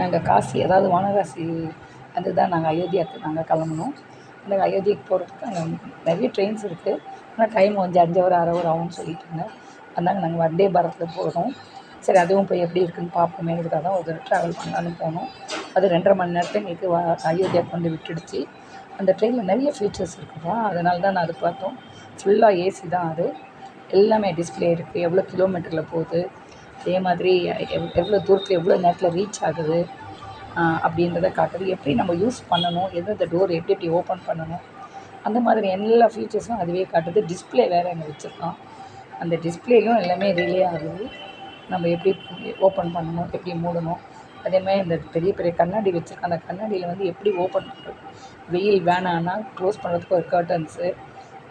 நாங்கள் காசி அதாவது வாரணாசி வந்து தான் நாங்கள் அயோத்தியாவுக்கு நாங்கள் கிளம்புனோம். நாங்கள் அயோத்தியாக்கு போகிறதுக்கு அங்கே நிறைய ட்ரெயின்ஸ் இருக்குது ஆனால் டைம் கொஞ்சம் அஞ்சு ஹவர் அரை ஹவர் ஆகும்னு சொல்லிட்டாங்க. அதனால நாங்கள் வந்தே பாரத்தில் போகிறோம் சரி அதுவும் போய் எப்படி இருக்குன்னு பார்ப்போமேங்கிறதுக்காக தான் ஒரு ட்ராவல் பண்ணலான்னு போனோம். அது ரெண்டரை மணி நேரத்தில் எங்களுக்கு அயோத்தியா கொண்டு விட்டுடுச்சு. அந்த ட்ரெயினில் நிறைய ஃபீச்சர்ஸ் இருக்குப்பா. அதனால தான் நான் அது பார்த்தோம். ஃபுல்லாக ஏசி தான் அது. எல்லாமே டிஸ்பிளே இருக்குது எவ்வளோ கிலோமீட்டரில் போகுது. அதே மாதிரி எவ் எவ்வளோ தூரத்தில் எவ்வளோ நேரத்தில் ரீச் ஆகுது அப்படின்றத காட்டுது. எப்படி நம்ம யூஸ் பண்ணணும் எந்தெந்த டோர் எப்படி எப்படி ஓப்பன் பண்ணணும் அந்த மாதிரி எல்லா ஃபீச்சர்ஸும் அதுவே காட்டுது. டிஸ்பிளே வேறு அங்கே வச்சுருக்கோம் அந்த டிஸ்பிளேலையும் எல்லாமே ரிலே ஆகுது. நம்ம எப்படி ஓப்பன் பண்ணணும் எப்படி மூடணும். அதேமாதிரி இந்த பெரிய பெரிய கண்ணாடி வச்சுருக்கோம் அந்த கண்ணாடியில் வந்து எப்படி ஓப்பன் பண்ணுறது வெயில் வேணான்னா க்ளோஸ் பண்ணுறதுக்கு ஒரு கர்ட்டன்ஸு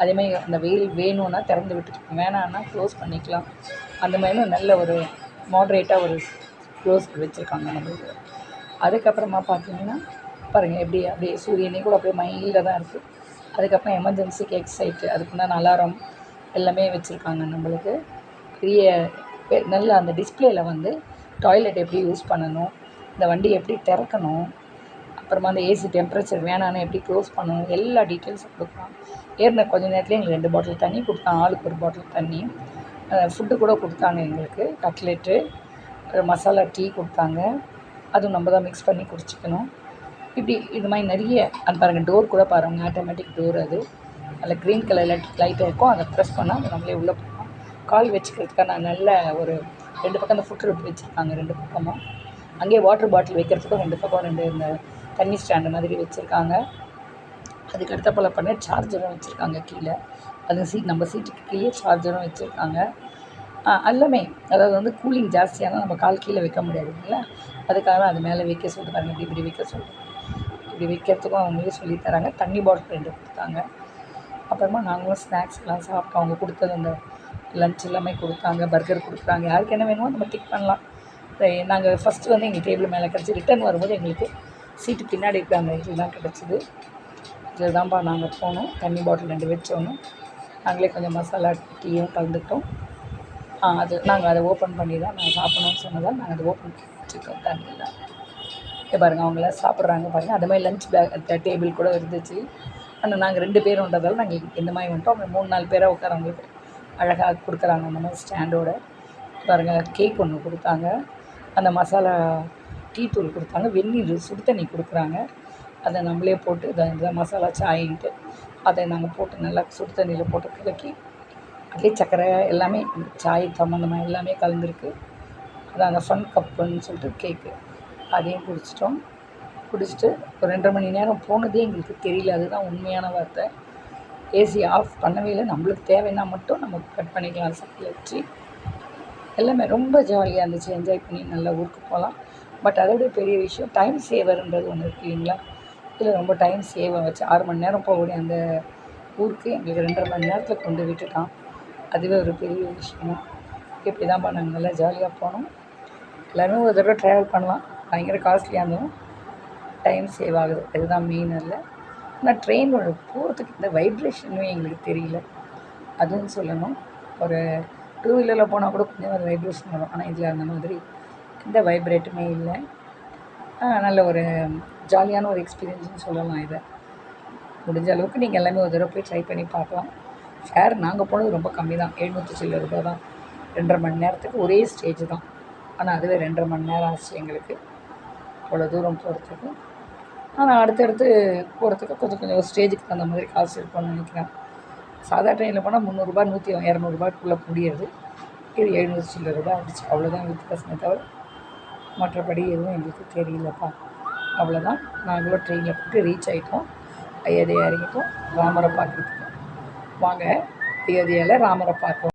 அதேமாதிரி அந்த வெயில் வேணும்னா திறந்து விட்டுக்கலாம். வேணான்னா க்ளோஸ் பண்ணிக்கலாம். அந்த மாதிரிலாம் நல்ல ஒரு மாட்ரேட்டாக ஒரு க்ளோஸ் வச்சுருக்காங்க நம்மளுக்கு அதுக்கப்புறமா பார்த்தீங்கன்னா பாருங்கள் எப்படி அப்படியே சூரியனே கூட அப்படியே மைல்டாக தான் இருக்குது அதுக்கப்புறம் எமர்ஜென்சிக்கு எக்ஸைட்டு அதுக்குண்டான அலாரம் எல்லாமே வச்சுருக்காங்க நம்மளுக்கு. பெரிய நல்ல அந்த டிஸ்பிளேயில் வந்து டாய்லெட் எப்படி யூஸ் பண்ணணும் இந்த வண்டி எப்படி திறக்கணும் அப்புறமா அந்த ஏசி டெம்பரேச்சர் வேணான்னு எப்படி க்ளோஸ் பண்ணணும் எல்லா டீட்டெயில்ஸும் கொடுக்குறான் ஏறின கொஞ்ச நேரத்துலேயே எங்களுக்கு ரெண்டு பாட்டில் தண்ணி கொடுத்தான் ஆளுக்கு ஒரு பாட்டில் தண்ணி. ஃபுட்டு கூட கொடுத்தாங்க எங்களுக்கு. கட்லெட்டு மசாலா டீ கொடுத்தாங்க. அதுவும் நம்ம தான் மிக்ஸ் பண்ணி குடிச்சிக்கணும். இப்படி இது மாதிரி நிறைய அந்த பாருங்கள் டோர் கூட பாருங்கள் ஆட்டோமேட்டிக் டோர் அது. அதில் க்ரீன் கலர் லைட் லைட்டாக இருக்கும். அதை ப்ரெஸ் பண்ணால் அது நம்மளே உள்ளே போகலாம் கால் வச்சுக்கிறதுக்கான நல்ல ஒரு ரெண்டு பக்கம் அந்த ஃபுட் ரூப் வச்சுருக்காங்க ரெண்டு பக்கமும். அங்கேயே வாட்டர் பாட்டில் வைக்கிறதுக்கும் ரெண்டு பக்கம் ரெண்டு இந்த தண்ணி ஸ்டாண்டு மாதிரி வச்சுருக்காங்க. அதுக்கு அடுத்தப்போல் பண்ண சார்ஜரும் வச்சுருக்காங்க கீழே. அது சீட் நம்ம சீட்டுக்கு கீழே சார்ஜரும் வச்சுருக்காங்க. எல்லாமே. அதாவது வந்து கூலிங் ஜாஸ்தியானால் நம்ம கால் கீழே வைக்க முடியாது இல்லைங்களா? அதுக்காக அது மேலே வைக்க சொல்லிட்டு பாருங்க இப்படி இப்படி வைக்க சொல்லிட்டு இப்படி வைக்கிறதுக்கும் அவங்களே சொல்லி தராங்க. தண்ணி பாட்டில் ரெண்டு கொடுத்தாங்க. அப்புறமா நாங்களும் ஸ்நாக்ஸ் எல்லாம் சாப்பிட்டோம். அவங்க கொடுத்தது அந்த லன்ச் எல்லாமே கொடுத்தாங்க. பர்கர் கொடுக்குறாங்க. யாருக்கு என்ன வேணுமோ நம்ம டிக் பண்ணலாம். நாங்கள் ஃபஸ்ட்டு வந்து எங்கள் டேபிள் மேலே கிடச்சி ரிட்டர்ன் வரும்போது எங்களுக்கு சீட்டு பின்னாடி இருக்கிற அந்த இதுதான் கிடச்சிது. இதில் தான்ப்பா நாங்கள் போனோம். தண்ணி பாட்டில் ரெண்டு வச்சோன்னு நாங்களே கொஞ்சம் மசாலா டீயும் கலந்துக்கிட்டோம். அது நாங்கள் அதை ஓப்பன் பண்ணி தான் நாங்கள் சாப்பிட்ணும்னு சொன்னதால் நாங்கள் அதை ஓப்பன் பண்ணி தண்ணியில். இங்கே பாருங்கள் அவங்களாம் சாப்பிட்றாங்க பாருங்கள் அது மாதிரி லஞ்ச் பேக் டேபிள் கூட இருந்துச்சு. ஆனால் நாங்கள் ரெண்டு பேருன்றதால நாங்கள் இந்த மாதிரி வந்துட்டோம். அப்புறம் மூணு நாலு பேராக உட்காரவங்களுக்கு அழகாக கொடுக்குறாங்க அந்த மாதிரி ஸ்டாண்டோட பாருங்கள் கேக் ஒன்று கொடுத்தாங்க. அந்த மசாலா டீ தூள் கொடுத்தாங்க. வெந்நீர் சுடு தண்ணி கொடுக்குறாங்க. அதை நம்மளே போட்டு இதை இந்த மசாலா சாயின்ட்டு அதை நாங்கள் போட்டு நல்லா சுடு தண்ணியில் போட்டு கலக்கி அதுலேயே சர்க்கரை எல்லாமே சாய் சம்மந்தமாக எல்லாமே கலந்துருக்கு. அது அந்த ஃபன் கப்புன்னு சொல்லிட்டு கேக்கு அதையும் குடிச்சிட்டோம். குடிச்சிட்டு ஒரு ரெண்டரை மணி நேரம் போனதே எங்களுக்கு தெரியல. அதுதான் உண்மையான வார்த்தை. ஏசி ஆஃப் பண்ணவே இல்லை. நம்மளுக்கு தேவைன்னா மட்டும் நம்ம கட் பண்ணிக்கலாம். சக்கில் வச்சு. எல்லாமே ரொம்ப ஜாலியாக இருந்துச்சு. என்ஜாய் பண்ணி நல்லா ஊருக்கு போகலாம். பட் அதை விட பெரிய விஷயம் டைம் சேவர்ன்றது ஒன்று இருக்குது இல்லைங்களா? இதில் ரொம்ப டைம் சேவ் ஆச்சு ஆறு மணி நேரம் போகக்கூடிய அந்த ஊருக்கு எங்களுக்கு ரெண்டரை மணி நேரத்தில் கொண்டு விட்டுட்டான். அதுவே ஒரு பெரிய விஷயம். இப்படி தான் நாங்கள் நல்லா ஜாலியாக போனோம் எல்லாருமே ஒரு தடவை ட்ராவல் பண்ணலாம். பயங்கர காஸ்ட்லியாக இருந்தோம் டைம் சேவ் ஆகுது. அதுதான் மெயின் இல்லை ஆனால் ட்ரெயினோட போகிறதுக்கு இந்த வைப்ரேஷனுமே எங்களுக்கு தெரியல. அதுவும் சொல்லணும். ஒரு டூ வீலரில் போனால் கூட கொஞ்சம் ஒரு வைப்ரேஷன் வரும். ஆனால் இதில் அந்த மாதிரி எந்த வைப்ரேட்டுமே இல்லை. நல்ல ஒரு ஜாலியான ஒரு எக்ஸ்பீரியன்ஸ்னு சொல்லலாம் இதை. முடிஞ்ச அளவுக்கு நீங்கள் எல்லாமே ஒரு தடவை போய் ட்ரை பண்ணி பார்க்கலாம். ஃபேர் நாங்கள் போனது ரொம்ப கம்மி தான் எழுநூற்றி சில்லு ரூபாய் தான். ரெண்டரை மணி நேரத்துக்கு ஒரே ஸ்டேஜ் தான். ஆனால் அதுவே ரெண்டரை மணி நேரம் ஆச்சு எங்களுக்கு. அவ்வளோ தூரம் போகிறதுக்கு ஆனால் அடுத்தடுத்து போகிறதுக்கு கொஞ்சம் கொஞ்சம் ஸ்டேஜுக்கு தகுந்த மாதிரி காசு இருக்கும்னு நினைக்கிறேன். சாதா ட்ரெயினில் போனால் முந்நூறுரூபா நூற்றி இரநூறுபாய்க்குள்ளே முடியாது இது எழுநூறு சில்லு ரூபாய் ஆகிடுச்சு அவ்வளோதான் வித்தியாசமே தவிர மற்றபடி எதுவும் எங்களுக்கு தெரியலப்பா. அவ்வளோதான் நாங்களும் ட்ரெயினில் போட்டு ரீச் ஆகிட்டோம் அயோத்தியா இறங்கிட்டோம். ராமரை பார்க்குறதுக்கு. வாங்க அயோத்தியாவில் ராமரை பார்ப்போம்.